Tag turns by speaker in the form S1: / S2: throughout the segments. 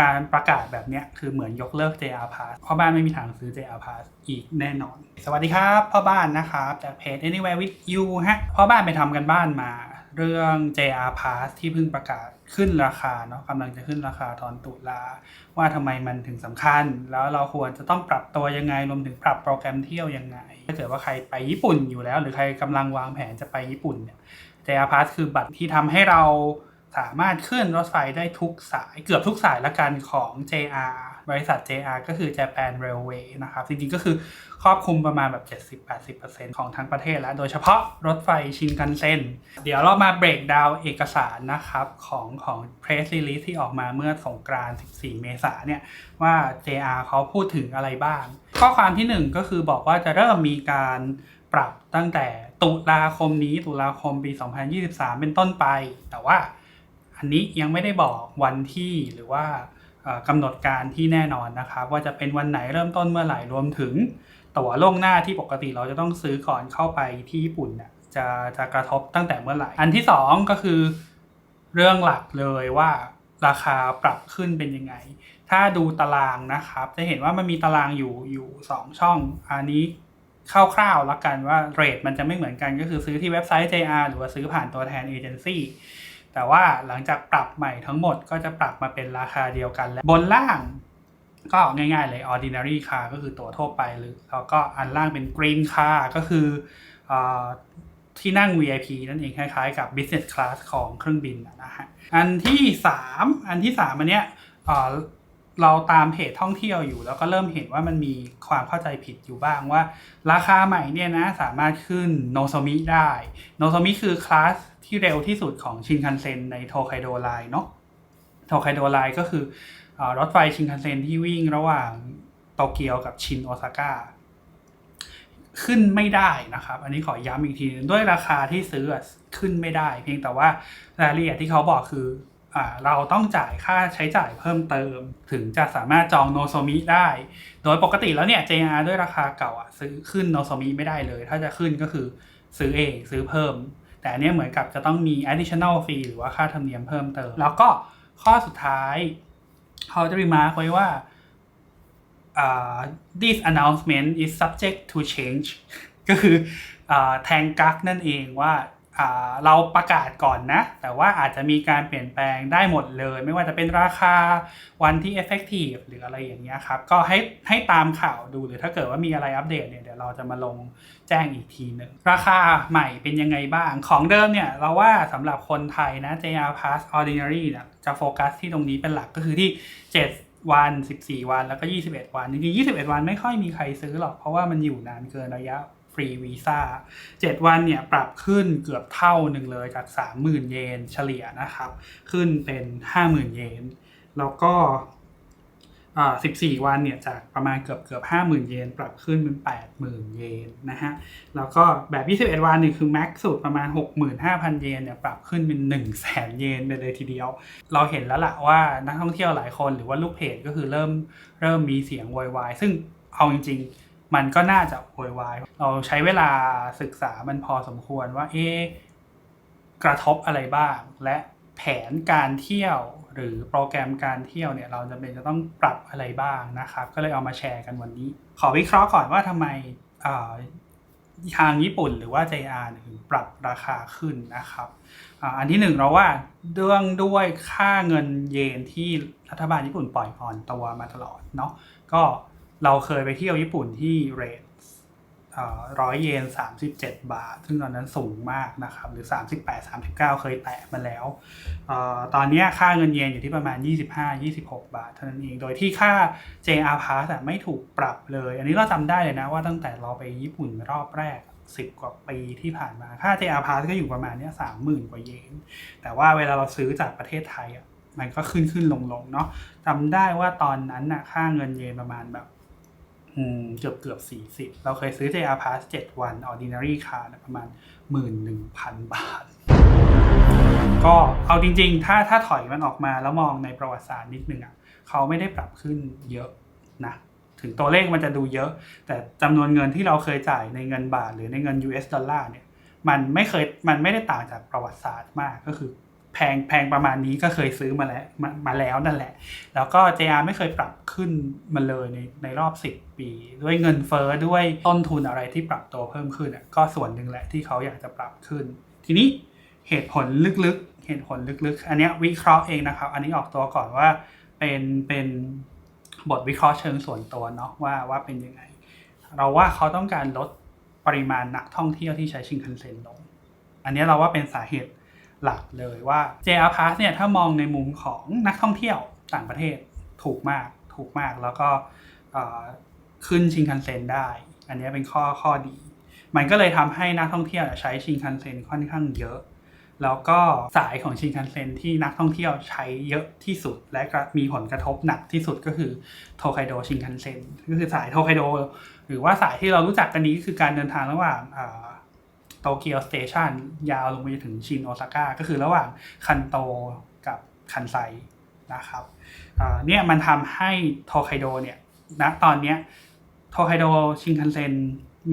S1: การประกาศแบบเนี้ยคือเหมือนยกเลิก JR Pass พ่อบ้านไม่มีทางซื้อ JR Pass อีกแน่นอน สวัสดีครับพ่อบ้านนะครับจากเพจ Anywhere with you ฮะพ่อบ้านไปทำกันบ้านมา เรื่อง JR Pass ที่เพิ่งประกาศขึ้นราคาเนาะกำลังจะขึ้นราคาตอนตุลาว่าทำไมมันถึงสำคัญ แล้วเราควรจะต้องปรับตัวยังไงรวมถึงปรับโปรแกรมเที่ยวยังไง ถ้าเกิดว่าใครไปญี่ปุ่นอยู่แล้ว หรือใครกำลังวางแผนจะไปญี่ปุ่นเนี่ย JR Pass คือบัตรที่ทำให้เรา สามารถขึ้นรถไฟได้ทุกสายเกือบทุกสายละกันของ JR บริษัท JR ก็คือ Japan Railway นะครับ จริงๆ ก็คือครอบคลุมประมาณแบบ 70-80%ของทั้งประเทศแล้ว โดยเฉพาะรถไฟชินคันเซ็น เดี๋ยวเรามาเบรกดาวเอกสารนะครับของของ press release ที่ออกมาเมื่อสงกรานต์14 เมษาเนี่ย ว่า JR เขาพูดถึงอะไรบ้าง ข้อความที่ 1 ก็คือบอกว่าจะเริ่มมีการปรับตั้งแต่ตุลาคมนี้ตุลาคมปี 2023 เป็นต้นไป แต่ว่า อันนี้ยังไม่ได้บอกวันที่หรือว่ากำหนดการที่แน่นอนนะครับว่าจะเป็นวันไหนเริ่มต้นเมื่อไหร่รวมถึงตั๋วล่วงหน้าที่ปกติเราจะต้องซื้อก่อนเข้าไปที่ญี่ปุ่นเนี่ยจะจะกระทบตั้งแต่เมื่อไหร่ อันที่สองก็คือเรื่องหลักเลยว่าราคาปรับขึ้นเป็นยังไง ถ้าดูตารางนะครับ จะเห็นว่ามันมีตารางอยู่อยู่สองช่อง อันนี้คร่าวๆแล้วกันว่าเรทมันจะไม่เหมือนกันก็คือซื้อที่เว็บไซต์ JR หรือว่าซื้อผ่านตัวแทนเอเจนซี่ แต่ว่าหลังจากปรับใหม่ทั้งหมดก็จะปรับมาเป็นราคาเดียวกันแล้วบนล่างก็ง่ายๆเลย ordinary car ก็คือตั๋วทั่วไปหรือแล้วก็อันล่างเป็น green car ก็คืออที่นั่ง VIP นั่นเองคล้ายๆกับ business class ของเครื่องบินนะฮะ อันที่ 3 อันที่ 3 อันเนี้ย เราตามเพจท่องเที่ยวอยู่ แล้วก็เริ่มเห็นว่ามันมีความเข้าใจผิดอยู่บ้างว่า ราคาใหม่เนี่ยนะสามารถขึ้นโนโซมิได้โนโซมิคือคลาสที่เร็วที่สุดของชินคันเซ็นในโทไคโดไลน์เนาะโทไคโดไลน์ก็คืออรถไฟชินคันเซ็นที่วิ่งระหว่างโตเกียวกับชินโอซาก้าขึ้นไม่ได้นะครับ อันนี้ขอย้ำอีกทีนึงด้วยราคาที่ซื้อขึ้นไม่ได้ เพียงแต่ว่ารายละเอียดที่เขาบอกคือ เราต้องจ่ายค่าใช้จ่ายเพิ่มเติม ถึงจะสามารถจองโนโซมิได้ โดยปกติแล้วเนี่ย JR ด้วยราคาเก่าอะซื้อขึ้นโนโซมิไม่ได้เลย ถ้าจะขึ้นก็คือซื้อเองซื้อเพิ่ม แต่อันเนี้ยเหมือนกับจะต้องมี additional fee หรือว่าค่าธรรมเนียมเพิ่มเติม แล้วก็ข้อสุดท้ายเขาจะรีมาร์กไว้ว่า uh, this announcement is subject to change ก็คือแทงกักนั่นเองว่า เราประกาศก่อนนะ แต่ว่าอาจจะมีการเปลี่ยนแปลงได้หมดเลย ไม่ว่าจะเป็นราคาวันที่ effective หรืออะไรอย่างเงี้ยครับ ก็ให้ให้ตามข่าวดูหรือถ้าเกิดว่ามีอะไรอัปเดตเนี่ยเดี๋ยวเราจะมาลงแจ้งอีกทีหนึ่งราคาใหม่เป็นยังไงบ้าง ของเดิมเนี่ยเราว่าสำหรับคนไทยนะ JR Pass Ordinary เนี่ยจะโฟกัสที่ตรงนี้เป็นหลักก็คือที่ 7วัน 14 วัน แล้วก็ 21 วัน จริงๆ21 วันไม่ค่อยมีใครซื้อหรอก เพราะว่ามันอยู่นานเกินระยะ ฟรีวีซ่า7วันเนี่ยปรับขึ้นเกือบเท่าหนึ่งเลยจาก 30,000 เยนเฉลี่ยนะครับ ขึ้นเป็น 50,000 เยน แล้วก็ 14 วันเนี่ยจากประมาณเกือบเกือบ50,000 เยน ปรับขึ้นเป็น 80,000 เยนนะฮะ แล้วก็แบบ 21 วันนี่คือแม็กซ์สุดประมาณ 65,000 เยนเนี่ยปรับขึ้นเป็น 100,000 เยนไปเลยทีเดียว เราเห็นแล้วละว่านักท่องเที่ยวหลายคนหรือว่าลูกเพจก็คือเริ่มเริ่มมีเสียงโวยวายซึ่งเอาจริงๆ มันก็น่าจะโวยวาย เราใช้เวลาศึกษามันพอสมควรว่าเอ๊กระทบอะไรบ้าง และแผนการเที่ยวหรือโปรแกรมการเที่ยวเนี่ยเราจะเป็นจะต้องปรับอะไรบ้างนะครับ ก็เลยเอามาแชร์กันวันนี้ ขอวิเคราะห์ก่อนว่าทำไมทางญี่ปุ่นหรือว่า JR ถึงปรับราคาขึ้นนะครับอันที่หนึ่งเราว่าเรื่องด้วยค่าเงินเยนที่รัฐบาลญี่ปุ่นปล่อยอ่อนตัวมาตลอดเนาะก็ เราเคยไปเที่ยวญี่ปุ่นที่เรทร้อยเยน37บเจ็ดบาท ซึ่งตอนนั้นสูงมากนะครับ หรือ38 39เก้าเคยแตะมาแล้วออตอนนี้ค่าเงินเยนอยู่ที่ประมาณ25-26บห้ายี่สิบหกบาท เท่านั้นเอง โดยที่ค่า JR Pass ไม่ถูกปรับเลย อันนี้เราจำได้เลยนะว่าตั้งแต่เราไปญี่ปุ่นรอบแรก10กว่าปีที่ผ่านมา ค่า JR Pass ก็อยู่ประมาณเนี้ย30,000กว่าเยน แต่ว่าเวลาเราซื้อจากประเทศไทยอะ มันก็ขึ้นขึ้นลงลงเนาะจำได้ว่าตอนนั้นน่ะค่าเงินเยนประมาณแบบ เกือบเกือบสี่สิบเราเคยซื้อ JR Pass 7 วัน Ordinary Card ประมาณ 11,000 บาท ก็เอาจริง ๆ ถ้าถ้าถอยมันออกมาแล้วมองในประวัติศาสตร์นิดนึงอะเขาไม่ได้ปรับขึ้นเยอะนะถึงตัวเลขมันจะดูเยอะ แต่จำนวนเงินที่เราเคยจ่ายในเงินบาทหรือในเงิน US ดอลลาร์เนี่ยมันไม่เคยมันไม่ได้ต่างจากประวัติศาสตร์มากก็คือ แพงแพงประมาณนี้ก็เคยซื้อมาแล้วมามาแล้วนั่นแหละ แล้วก็ JR ไม่เคยปรับขึ้นมาเลยในในรอบ 10 ปี ด้วยเงินเฟ้อด้วยต้นทุนอะไรที่ปรับตัวเพิ่มขึ้นอะก็ส่วนหนึ่งแหละที่เขาอยากจะปรับขึ้น ทีนี้เหตุผลลึกๆ เหตุผลลึกๆ อันนี้วิเคราะห์เองนะครับ อันนี้ออกตัวก่อนว่าเป็นเป็นบทวิเคราะห์เชิงส่วนตัวเนาะว่าว่าเป็นยังไง เราว่าเขาต้องการลดปริมาณนักท่องเที่ยวที่ใช้ชินคันเซ็นลง อันนี้เราว่าเป็นสาเหตุ หลักเลยว่า JR Pass เนี่ยถ้ามองในมุมของนักท่องเที่ยวต่างประเทศถูกมากถูกมากแล้วก็ขึ้นชินคันเซ็นได้ อันนี้เป็นข้อข้อดี มันก็เลยทำให้นักท่องเที่ยวใช้ชินคันเซ็นค่อนข้างเยอะ แล้วก็สายของชินคันเซ็นที่นักท่องเที่ยวใช้เยอะที่สุด และมีผลกระทบหนักที่สุดก็คือโทไคโดชินคันเซ็นก็คือสายโทไคโดหรือว่าสายที่เรารู้จักกันนี้ก็คือการเดินทางระหว่างา โตเกียวสเตชันยาวลงไปถึงชินโอซาก้าก็คือระหว่างคันโตกับคันไซนะครับเนี่ยมันทำให้โทไคโดเนี่ยณตอนเนี้ยโทไคโดชินคันเซ็น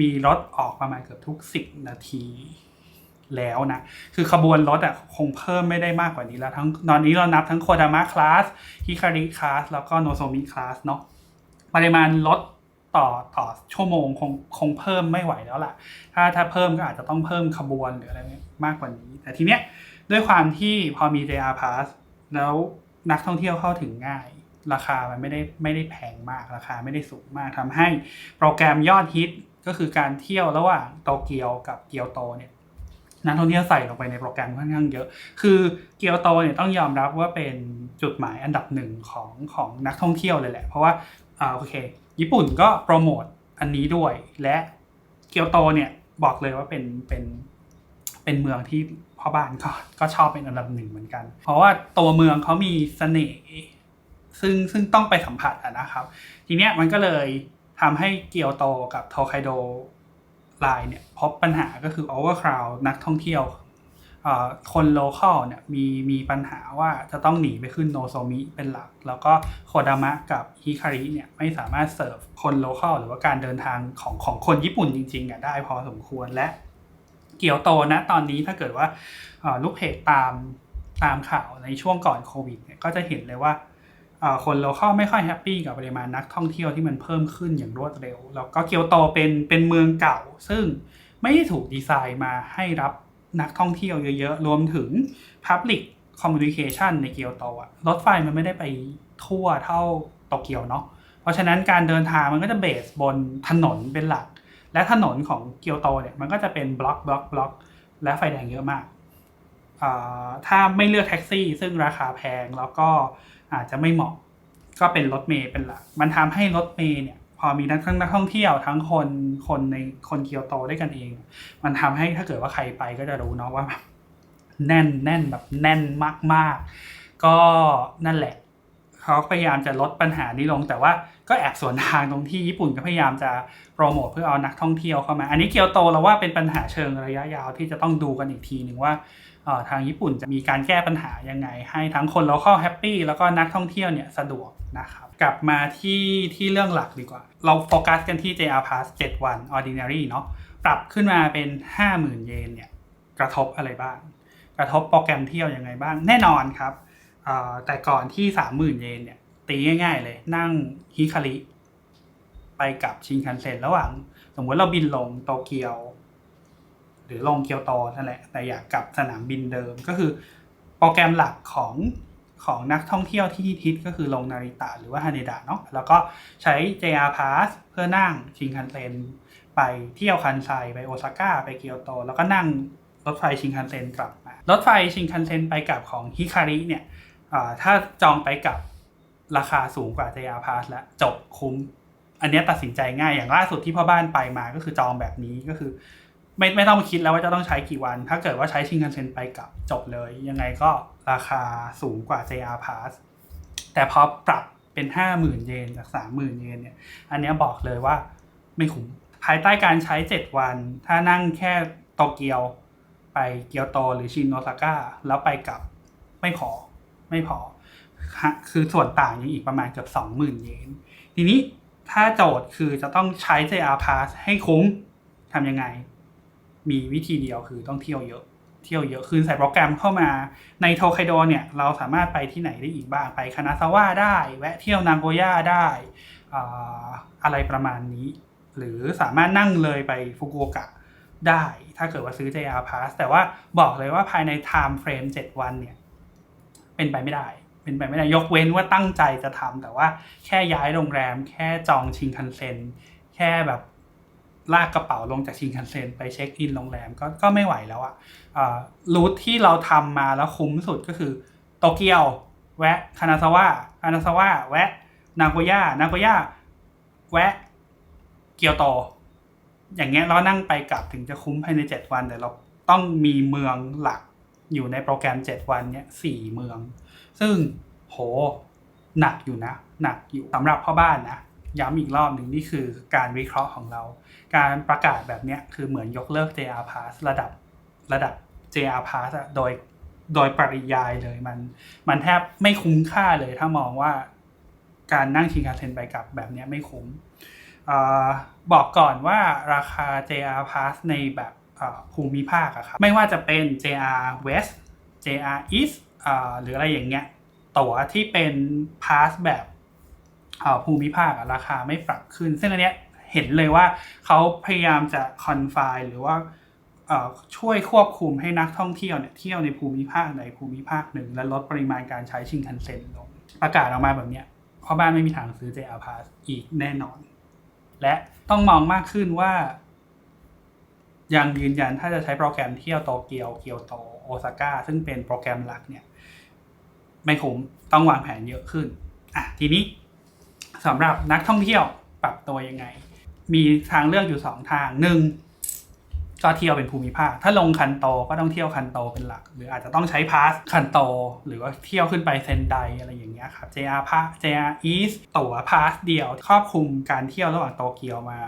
S1: มีรถออกประมาณเกือบทุก 10 นาทีแล้วนะ คือขบวนรถอะคงเพิ่มไม่ได้มากกว่านี้แล้ว ทั้งตอนนี้เรานับทั้งโคดามะคลาสฮิคาริคลาสแล้วก็โนโซมิคลาสเนาะปริมาณรถ ต่อต่อชั่วโมงคงคงเพิ่มไม่ไหวแล้วล่ะ ถ้าถ้าเพิ่มก็อาจจะต้องเพิ่มขบวนหรืออะไรมากกว่านี้ แต่ทีเนี้ยด้วยความที่พอมี JR Pass แล้วนักท่องเที่ยวเข้าถึงง่าย ราคามันไม่ได้ไม่ได้แพงมากราคาไม่ได้สูงมากทำให้โปรแกรมยอดฮิตก็คือการเที่ยวระหว่างโตเกียวกับเกียวโตเนี่ยนักท่องเที่ยวใส่ลงไปในโปรแกรมค่อนข้างเยอะ คือเกียวโตเนี่ยต้องยอมรับว่าเป็นจุดหมายอันดับหนึ่งของของนักท่องเที่ยวเลยแหละ เพราะว่าอ่าโอเค ญี่ปุ่นก็โปรโมทอันนี้ด้วย และเกียวโตเนี่ยบอกเลยว่าเป็นเป็นเป็นเมืองที่พ่อบ้านก็ก็ชอบเป็นอันดับหนึ่งเหมือนกัน เพราะว่าตัวเมืองเขามีเสน่ห์ซึ่งซึ่งต้องไปสัมผัสอะนะครับ ทีเนี้ยมันก็เลยทำให้เกียวโตกับโทไคโดไลน์เนี่ยพบปัญหาก็คือ overcrowd นักท่องเที่ยว คนโลเคอลเนี่ยมีมีปัญหาว่าจะต้องหนีไปขึ้นโนโซมิเป็นหลัก แล้วก็โคดามะกับฮิคาริเนี่ยไม่สามารถเสิร์ฟคนโลเคอลหรือว่าการเดินทางของของคนญี่ปุ่นจริงๆอะได้พอสมควรและเกียวโตนะตอนนี้ถ้าเกิดว่าลูกเพจตามตามข่าวในช่วงก่อนโควิดเนี่ยก็จะเห็นเลยว่าคนโลเคอลไม่ค่อยแฮปปี้กับปริมาณนักท่องเที่ยวที่มันเพิ่มขึ้นอย่างรวดเร็ว แล้วก็เกียวโตเป็นเป็นเมืองเก่า ซึ่งไม่ได้ถูกดีไซน์มาให้รับ นักท่องเที่ยวเยอะๆ รวมถึง Public Communication ในเกียวโตอะรถไฟมันไม่ได้ไปทั่วเท่าโตเกียวเนาะเพราะฉะนั้นการเดินทางมันก็จะเบสบนถนนเป็นหลัก และถนนของเกียวโตเนี่ยมันก็จะเป็นบล็อกบล็อกบล็อกและไฟแดงเยอะมากอ่าถ้าไม่เลือกแท็กซี่ ซึ่งราคาแพงแล้วก็อาจจะไม่เหมาะก็เป็นรถเมย์เป็นหลัก มันทำให้รถเมย์เนี่ย อมีทั้งนักท่องเที่ยวทั้งคนคนในคนเกียวโตด้วยกันเอง มันทำให้ถ้าเกิดว่าใครไปก็จะรู้เนาะว่าแบบแน่นแน่นแบบแน่นมากๆ ก็นั่นแหละเขาพยายามจะลดปัญหานี้ลง แต่ว่าก็แอบสวนทางตรงที่ญี่ปุ่นก็พยายามจะโปรโมทเพื่อเอานักท่องเที่ยวเข้ามา อันนี้เกียวโตเราว่าเป็นปัญหาเชิงระยะยาวที่จะต้องดูกันอีกทีหนึ่งว่า ทางญี่ปุ่นจะมีการแก้ปัญหายังไง ให้ทั้งคนเราเข้าแฮปปี้แล้วก็นักท่องเที่ยวเนี่ยสะดวกนะครับกลับมาที่ที่เรื่องหลักดีกว่า เราโฟกัสกันที่ JR Pass 7 วัน Ordinary เนาะปรับขึ้นมาเป็น 50,000 เยนเนี่ยกระทบอะไรบ้าง กระทบโปรแกรมเที่ยวยังไงบ้างแน่นอนครับแต่ก่อนที่ 30,000 เยนเนี่ยตีง่ายๆเลยนั่งฮิคาริไปกับชินคันเซ็นระหว่าง สมมติเราบินลงโตเกียว หรือลงเกียวโตนั่นแหละแต่อยากกลับสนามบินเดิมก็คือ โปรแกรมหลักของของนักท่องเที่ยวที่ฮิตก็คือลงนาริตะหรือว่าฮาเนดะเนาะแล้วก็ใช้ JR Pass เพื่อนั่งชินคันเซ็นไปเที่ยวคันไซไปโอซาก้าไปเกียวโต แล้วก็นั่งรถไฟชินคันเซ็นกลับมารถไฟชินคันเซ็นไปกลับของฮิคาริเนี่ยถ้าจองไปกลับราคาสูงกว่า JR Pass แล้วจบคุ้ม อันนี้ตัดสินใจง่ายอย่างล่าสุดที่พ่อบ้านไปมาก็คือจองแบบนี้ก็คือ ไม่ไม่ต้องมาคิดแล้วว่าจะต้องใช้กี่วัน ถ้าเกิดว่าใช้ชินคันเซ็นไปกลับจบเลย ยังไงก็ราคาสูงกว่า JR Pass แต่พอปรับเป็น 50,000 เยนจาก 30,000 เยนเนี่ย อันนี้บอกเลยว่าไม่คุ้ม ภายใต้การใช้ 7 วัน ถ้านั่งแค่โตเกียว ไปเกียวโตหรือชินโอซาก้า แล้วไปกลับไม่พอไม่พอ คือส่วนต่างยังอีกประมาณเกือบ 20,000 เยน ทีนี้ถ้าโจทย์คือจะต้องใช้ JR Pass ให้คุ้มทำยังไง มีวิธีเดียวคือต้องเที่ยวเยอะ เที่ยวเยอะขึ้นใส่โปรแกรมเข้ามาในโทไคโดเนี่ยเราสามารถไปที่ไหนได้อีกบ้างไปคานาซาวะได้ แวะเที่ยวนางโกย่าได้อ่าอะไรประมาณนี้ หรือสามารถนั่งเลยไปฟุกุโอกะได้ ถ้าเกิดว่าซื้อ JR Pass แต่ว่าบอกเลยว่าภายใน time frame 7 วันเนี่ย เป็นไปไม่ได้ เป็นไปไม่ได้ยกเว้นว่าตั้งใจจะทำแต่ว่าแค่ย้ายโรงแรม แค่จองชิงคันเซ็น แค่แบบ ลากกระเป๋าลงจากชิงคันเซ็นไปเช็คอินโรงแรมก็ก็ไม่ไหวแล้วอะ่ะรูทที่เราทำมาแล้วคุ้มสุดก็คือโตเกียว แวะคานาซาวะคานาซาวะแวะนาโกย่านาโกย่าแวะเกียวโต อย่างเงี้ยเรานั่งไปกลับถึงจะคุ้มภายใน7วัน แต่เราต้องมีเมืองหลักอยู่ในโปรแกรม7วันเนี้ยสี่เมือง ซึ่งโหหนักอยู่นะ หนักอยู่สำหรับพ่อบ้านนะ ย้ำอีกรอบหนึ่งนี่คือการวิเคราะห์ของเรา การประกาศแบบนี้คือเหมือนยกเลิก JR Pass ระดับระดับ JR Pass อะโดยโดยปริยายเลยมัน มันแทบไม่คุ้มค่าเลยถ้ามองว่าการนั่งชิงคาเซนไปกลับแบบนี้ไม่คุ้มอบอกก่อนว่าราคา JR Pass ในแบบภูมิภาคอะครับไม่ว่าจะเป็น JR West JR East หรืออะไรอย่างเงี้ยตั๋วที่เป็นพาสแบบ ภูมิภาคราคาไม่ปรับขึ้น ซึ่งอันเนี้ยเห็นเลยว่าเขาพยายามจะคอนไฟหรือว่าช่วยควบคุมให้นักท่องเที่ยวเนี่ยเที่ยวในภูมิภาคใดภูมิภาคหนึ่ง และลดปริมาณการใช้ชิงคันเซ็นลงประกาศออกมาแบบเนี้ยพ่อบ้านไม่มีทางซื้อ JR Pass อีกแน่นอน และต้องมองมากขึ้นว่า ยังยืนยันถ้าจะใช้โปรแกรมเที่ยวโตเกียวเกียวโตโอซาก้าซึ่งเป็นโปรแกรมหลักเนี่ยไม่คุ้มต้องวางแผนเยอะขึ้นอะทีนี้ สำหรับนักท่องเที่ยวปรับตัวยังไง มีทางเลือกอยู่สองทางหนึ่งก็เที่ยวเป็นภูมิภาค ถ้าลงคันโตก็ต้องเที่ยวคันโตเป็นหลัก หรืออาจจะต้องใช้พาสคันโต หรือว่าเที่ยวขึ้นไปเซนไดอะไรอย่างเงี้ยครับ JR พา JR East ตั๋วพาสเดียวครอบคลุมการเที่ยวระหว่างโตเกียวมา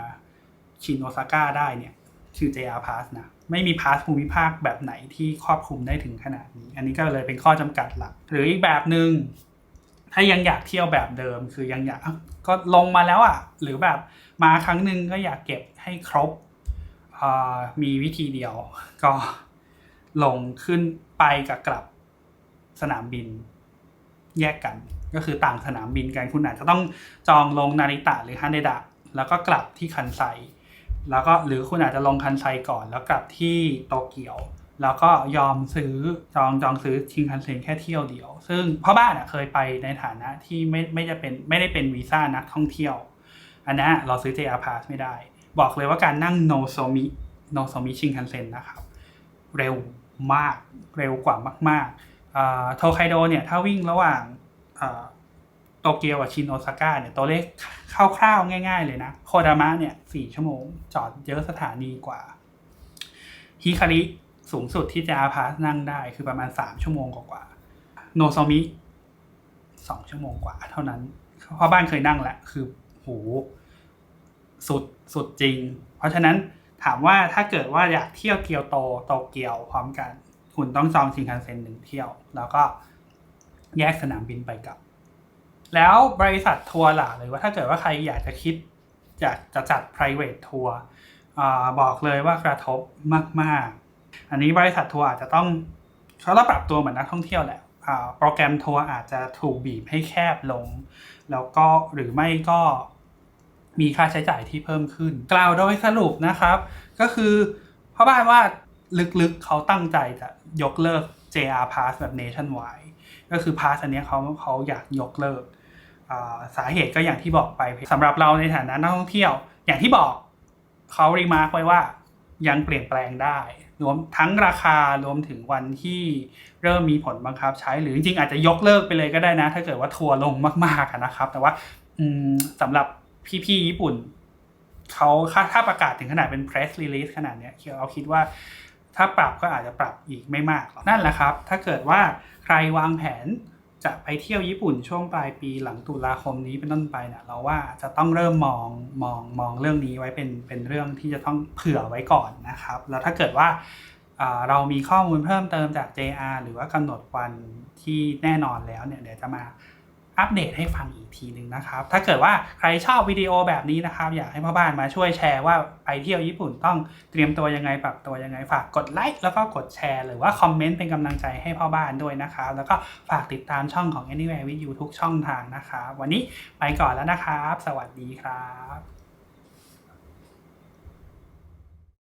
S1: ชินโอซาก้าได้เนี่ยชื่อ JR Pass นะไม่มีพาสภูมิภาคแบบไหนที่ครอบคลุมได้ถึงขนาดนี้ อันนี้ก็เลยเป็นข้อจำกัดหลัก หรืออีกแบบหนึง่ง ถ้ายังอยากเที่ยวแบบเดิม คือยังอยากก็ลงมาแล้วอะ่ะ หรือแบบมาครั้งหนึ่งก็อยากเก็บให้ครบมีวิธีเดียว ก็ลงขึ้นไปกับกลับสนามบินแยกกัน ก็คือต่างสนามบินกันคุณอาจจะต้องจองลงนาริตะหรือฮันเดดะแล้วก็กลับที่คันไซแล้วก็หรือคุณอาจจะลงคันไซก่อน แล้วกลับที่โตเกียว แล้วก็ยอมซื้อจองจองซื้อชิงคันเซ็นแค่เที่ยวเดียว ซึ่งพ่อบ้านอะเคยไปในฐานะที่ไม่ไม่จะเป็นไม่ได้เป็นวีซ่านักท่องเที่ยว อันนั้เราซื้อ JR Pass ไม่ได้ บอกเลยว่าการนั่งโนโซมิโนโซมิชิงคันเซ็นนะครับ เร็วมากเร็วกว่ามากๆโทไคโดเนี่ยถ้าวิ่งระหว่างโตเกียวกับชินโอซาก้าเนี่ยตัวเลขคร่าวๆง่าย ๆ เลยนะ โคดามะเนี่ยสี่ชั่วโมง จอดเยอะสถานีกว่าฮิคาริ สูงสุดที่จะอาพาสนั่งได้คือประมาณสามชั่วโมงกว่าๆโนโซมิสองชั่วโมงกว่า เท่านั้นเพราะบ้านเคยนั่งแหละคือโหสุดสุดจริง เพราะฉะนั้นถามว่าถ้าเกิดว่าอยากเที่ยวเกียวโตโตเกียวพร้อมกัน คุณต้องจองชินคันเซ็นหนึ่งเที่ยว แล้วก็แยกสนามบินไปกลับ แล้วบริษัททัวร์ล่ะหรือว่าถ้าเกิดว่าใครอยากจะคิด อยากจะจัด private ทัวร์บอกเลยว่ากระทบมาก ๆ อันนี้บริษัททัวร์อาจจะต้องเขาต้องปรับตัวเหมือนนักท่องเที่ยวแหละโปรแกรมทัวร์อาจจะถูกบีบให้แคบลง แล้วก็หรือไม่ก็มีค่าใช้จ่ายที่เพิ่มขึ้น กล่าวโดยสรุปนะครับ ก็คือพ่อบ้านว่าลึกๆเขาตั้งใจจะยกเลิก JR Pass แบบ nationwide ก็คือ Pass อันนี้เขาเขาอยากยกเลิก สาเหตุก็อย่างที่บอกไปสำหรับเราในฐานะนักท่องเที่ยว อย่างที่บอกเขารีมาร์กไว้ว่ายังเปลี่ยนแปลงได้ รวมทั้งราคารวมถึงวันที่เริ่มมีผลบังคับใช้ หรือจริงๆอาจจะยกเลิกไปเลยก็ได้นะ ถ้าเกิดว่าทัวร์ลงมากๆนะครับ แต่ว่าสำหรับพี่ๆญี่ปุ่นเขาถ้าประกาศถึงขนาดเป็น press release ขนาดเนี้ยเราคิดว่าถ้าปรับก็อาจจะปรับอีกไม่มากหรอกนั่นแหละครับ ถ้าเกิดว่าใครวางแผน จะไปเที่ยวญี่ปุ่นช่วงปลายปีหลังตุลาคมนี้เป็นต้นไปเนี่ยเราว่าจะต้องเริ่มมองมองมองเรื่องนี้ไว้เป็นเป็นเรื่องที่จะต้องเผื่อไว้ก่อนนะครับ แล้วถ้าเกิดว่าเรามีข้อมูลเพิ่มเติมจาก JR หรือว่ากำหนดวันที่แน่นอนแล้วเนี่ยเดี๋ยวจะมา อัปเดตให้ฟังอีกทีหนึ่งนะครับ ถ้าเกิดว่าใครชอบวิดีโอแบบนี้นะครับ อยากให้พ่อบ้านมาช่วยแชร์ว่าไปเที่ยวญี่ปุ่นต้องเตรียมตัวยังไงปรับตัวยังไง ฝากกดไลค์แล้วก็กดแชร์หรือว่าคอมเมนต์เป็นกำลังใจให้พ่อบ้านด้วยนะครับ แล้วก็ฝากติดตามช่องของ Anywhere with you ทุกช่องทางนะครับ วันนี้ไปก่อนแล้วนะครับ สวัสดีครับ